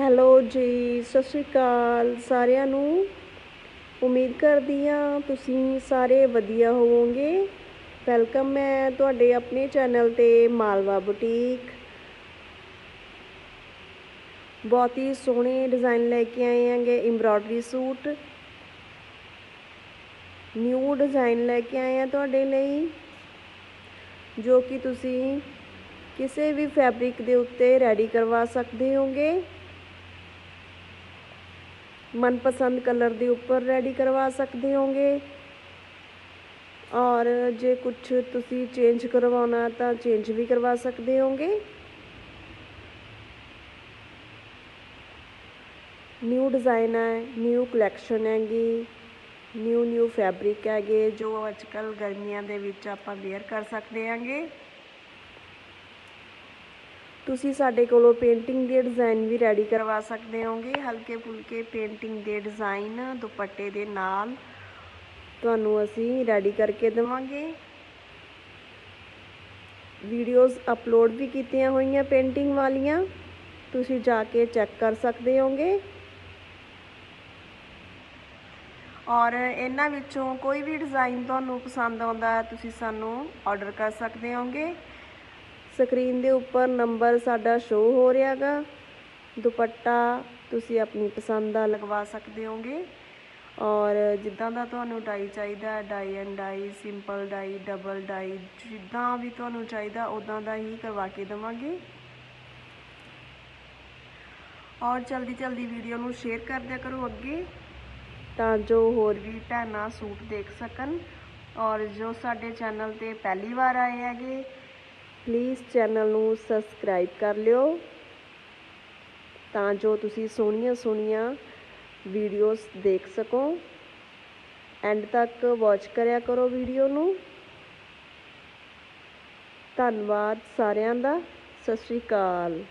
Hello ਜੀ, ਸਤਿ ਸ਼੍ਰੀ ਅਕਾਲ ਸਾਰਿਆਂ ਨੂੰ। ਉਮੀਦ ਕਰਦੀ ਹਾਂ ਤੁਸੀਂ ਸਾਰੇ ਵਧੀਆ ਹੋਵੋਗੇ। ਵੈਲਕਮ ਹੈ ਤੁਹਾਡੇ ਆਪਣੇ ਚੈਨਲ ਤੇ ਮਾਲਵਾ ਬੁਟੀਕ। ਬਹੁਤ ਹੀ ਸੋਹਣੇ ਡਿਜ਼ਾਈਨ ਲੈ ਕੇ ਆਏ ਆਂਗੇ ਐਮਬ੍ਰੋਇਡਰੀ ਸੂਟ। ਨਿਊ ਡਿਜ਼ਾਈਨ ਲੈ ਕੇ ਆਏ ਆ ਤੁਹਾਡੇ ਲਈ, ਜੋ ਕਿ ਤੁਸੀਂ ਕਿਸੇ ਵੀ ਫੈਬਰਿਕ ਦੇ ਉੱਤੇ ਰੈਡੀ ਕਰਵਾ ਸਕਦੇ ਹੋਗੇ। ਮਨਪਸੰਦ ਕਲਰ ਦੇ ਉੱਪਰ ਰੈਡੀ ਕਰਵਾ ਸਕਦੇ ਹੋਗੇ। ਔਰ ਜੇ ਕੁਝ ਤੁਸੀਂ ਚੇਂਜ ਕਰਵਾਉਣਾ ਤਾਂ ਚੇਂਜ ਵੀ ਕਰਵਾ ਸਕਦੇ ਹੋਗੇ। ਨਿਊ ਡਿਜ਼ਾਈਨ ਹੈ ਨਿਊ ਕਲੈਕਸ਼ਨ ਹੈਗੀ ਨਿਊ ਨਿਊ ਫੈਬਰਿਕ ਹੈਗੇ, ਜੋ ਅੱਜ ਕੱਲ ਗਰਮੀਆਂ ਦੇ ਵਿੱਚ ਆਪਾਂ ਵੇਅਰ ਕਰ ਸਕਦੇ ਹਾਂਗੇ। ਤੁਸੀਂ ਸਾਡੇ ਕੋਲੋਂ ਪੇਂਟਿੰਗ ਦੇ ਡਿਜ਼ਾਈਨ ਵੀ ਰੈਡੀ ਕਰਵਾ ਸਕਦੇ ਹੋਗੇ। ਹਲਕੇ ਫੁਲਕੇ ਪੇਂਟਿੰਗ ਦੇ ਡਿਜ਼ਾਈਨ ਦੁਪੱਟੇ ਦੇ ਨਾਲ ਤੁਹਾਨੂੰ ਅਸੀਂ ਰੈਡੀ ਕਰਕੇ ਦੇਵਾਂਗੇ। ਵੀਡੀਓਜ਼ ਅਪਲੋਡ ਵੀ ਕੀਤੀਆਂ ਹੋਈਆਂ ਪੇਂਟਿੰਗ ਵਾਲੀਆਂ। ਤੁਸੀਂ ਜਾ ਕੇ ਚੈੱਕ ਕਰ ਸਕਦੇ ਹੋਗੇ। ਔਰ ਇਹਨਾਂ ਵਿੱਚੋਂ ਕੋਈ ਵੀ ਡਿਜ਼ਾਈਨ ਤੁਹਾਨੂੰ ਪਸੰਦ ਆਉਂਦਾ, ਤੁਸੀਂ ਸਾਨੂੰ ਆਰਡਰ ਕਰ ਸਕਦੇ ਹੋਗੇ। ਸਕਰੀਨ ਦੇ ਉੱਪਰ ਨੰਬਰ ਸਾਡਾ ਸ਼ੋ ਹੋ ਰਿਹਾਗਾ। ਦੁਪੱਟਾ ਤੁਸੀਂ ਆਪਣੀ ਪਸੰਦ ਦਾ ਲਗਵਾ ਸਕਦੇ ਹੋਗੇ। ਔਰ ਜਿੱਦਾਂ ਦਾ ਤੁਹਾਨੂੰ ਡਾਈ ਚਾਹੀਦਾ dye and dye simple dye double dye ਜਿੱਦਾਂ ਵੀ ਤੁਹਾਨੂੰ ਚਾਹੀਦਾ ਉਦਾਂ ਦਾ ਹੀ ਕਰਵਾ ਕੇ ਦੇਵਾਂਗੇ। ਔਰ ਜਲਦੀ ਜਲਦੀ ਵੀਡੀਓ ਨੂੰ ਸ਼ੇਅਰ ਕਰ ਦਿਆ ਕਰੋ ਅੱਗੇ, ਤਾਂ ਜੋ ਹੋਰ ਵੀ ਭੈਣਾਂ ਸੂਟ ਦੇਖ ਸਕਣ। ਔਰ ਜੋ ਸਾਡੇ ਚੈਨਲ ਤੇ ਪਹਿਲੀ ਵਾਰ ਆਏ ਹੈਗੇ ਪਲੀਜ਼ ਚੈਨਲ ਨੂੰ ਸਬਸਕ੍ਰਾਈਬ ਕਰ ਲਿਓ ਤਾਂ ਜੋ ਤੁਸੀਂ ਸੋਹਣੀਆਂ ਸੋਹਣੀਆਂ ਵੀਡੀਓਜ਼ ਦੇਖ ਸਕੋ। ਐਂਡ ਤੱਕ ਵਾਚ ਕਰਿਆ ਕਰੋ ਵੀਡੀਓ ਨੂੰ। ਧੰਨਵਾਦ ਸਾਰਿਆਂ ਦਾ। ਸਤਿ ਸ਼੍ਰੀ ਅਕਾਲ।